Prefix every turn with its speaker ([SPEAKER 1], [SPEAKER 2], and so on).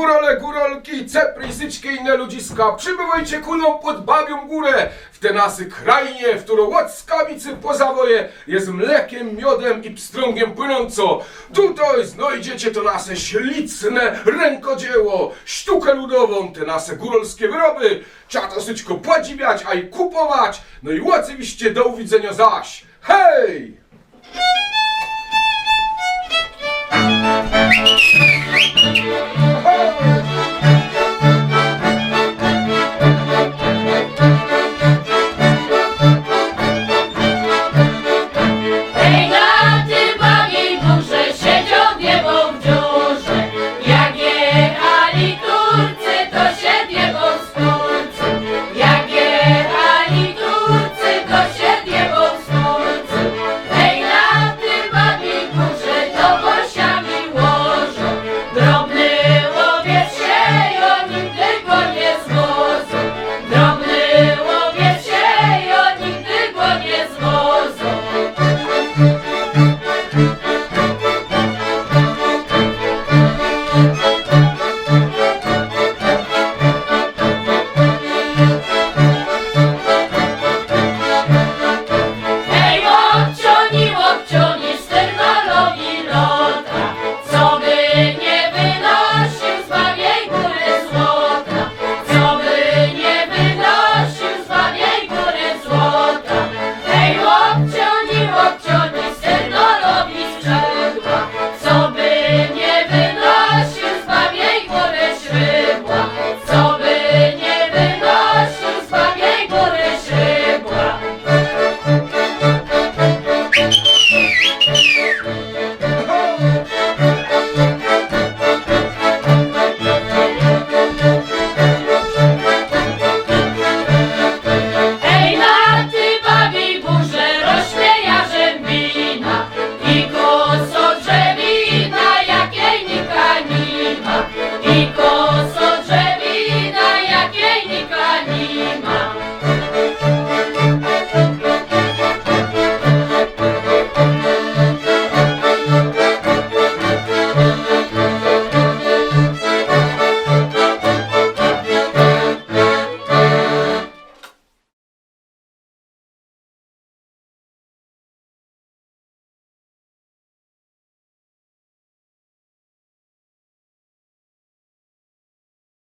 [SPEAKER 1] górole, górolki, cepry, inne ludziska, przybywajcie kulą pod babią górę, w te nasy krainie, w którą łackamicy pozawoje, jest mlekiem, miodem i pstrągiem płynąco. Tutaj znajdziecie to nasze ślicne rękodzieło, sztukę ludową, te nasze górolskie wyroby. Trzeba dosyćko podziwiać, a i kupować. No i oczywiście do uwidzenia zaś. Hej!